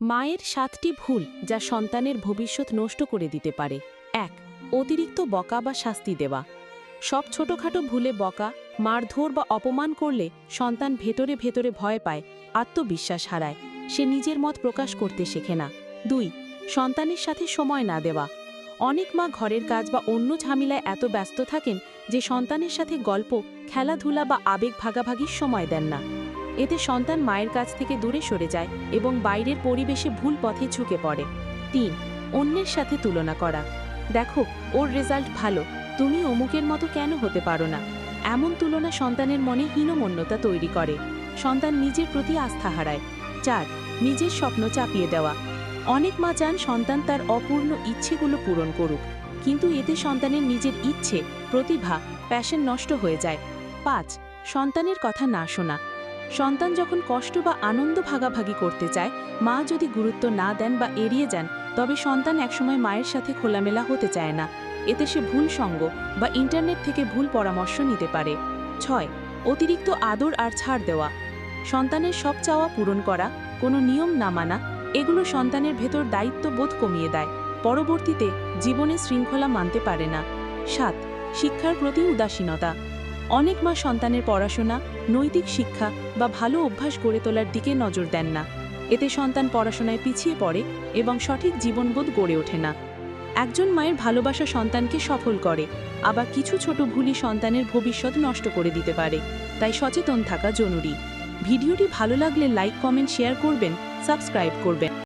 মায়ের সাতটি ভুল যা সন্তানের ভবিষ্যৎ নষ্ট করে দিতে পারে। এক, অতিরিক্ত বকা বা শাস্তি দেওয়া। সব ছোটখাটো ভুলে বকা, মারধর বা অপমান করলে সন্তান ভেতরে ভেতরে ভয় পায়, আত্মবিশ্বাস হারায়। সে নিজের মত প্রকাশ করতে শেখে না। দুই, সন্তানের সাথে সময় না দেওয়া। অনেক মা ঘরের কাজ বা অন্য ঝামেলায় এত ব্যস্ত থাকেন যে সন্তানের সাথে গল্প, খেলাধুলা বা আবেগ ভাগাভাগির সময় দেন না। এতে সন্তান মায়ের কাছ থেকে দূরে সরে যায় এবং বাইরের পরিবেশে ভুল পথে ঝুঁকে পড়ে। তিন, অন্যের সাথে তুলনা করা। দেখো, ওর রেজাল্ট ভালো, তুমি অমুকের মতো কেন হতে পারো না? এমন তুলনা সন্তানের মনে হীনমন্যতা তৈরি করে। সন্তান নিজের প্রতি আস্থা হারায়। চার, নিজের স্বপ্ন চাপিয়ে দেওয়া। অনেক মা চান সন্তান তার অপূর্ণ ইচ্ছেগুলো পূরণ করুক, কিন্তু এতে সন্তানের নিজের ইচ্ছে, প্রতিভা প্যাশন নষ্ট হয়ে যায়। পাঁচ, সন্তানের কথা না শোনা। সন্তান যখন কষ্ট বা আনন্দ ভাগাভাগি করতে চায়, মা যদি গুরুত্ব না দেন বা এড়িয়ে যান, তবে সন্তান একসময় মায়ের সাথে খোলামেলা হতে চায় না। এতে সে ভুল সঙ্গ বা ইন্টারনেট থেকে ভুল পরামর্শ নিতে পারে। ছয়, অতিরিক্ত আদর আর ছাড় দেওয়া। সন্তানের সব চাওয়া পূরণ করা, কোনো নিয়ম না মানা, এগুলো সন্তানের ভেতর দায়িত্ববোধ কমিয়ে দেয়। পরবর্তীতে জীবনে শৃঙ্খলা মানতে পারে না। সাত, শিক্ষার প্রতি উদাসীনতা। অনেক মা সন্তানের পড়াশোনা, নৈতিক শিক্ষা বা ভালো অভ্যাস গড়ে তোলার দিকে নজর দেন না। এতে সন্তান পড়াশোনায় পিছিয়ে পড়ে এবং সঠিক জীবনবোধ গড়ে ওঠে না। একজন মায়ের ভালোবাসা সন্তানকে সফল করে, আবার কিছু ছোট ভুলই সন্তানের ভবিষ্যৎ নষ্ট করে দিতে পারে, তাই সচেতন থাকা জরুরি। ভিডিওটি ভালো লাগলে লাইক, কমেন্ট, শেয়ার করবেন, সাবস্ক্রাইব করবেন।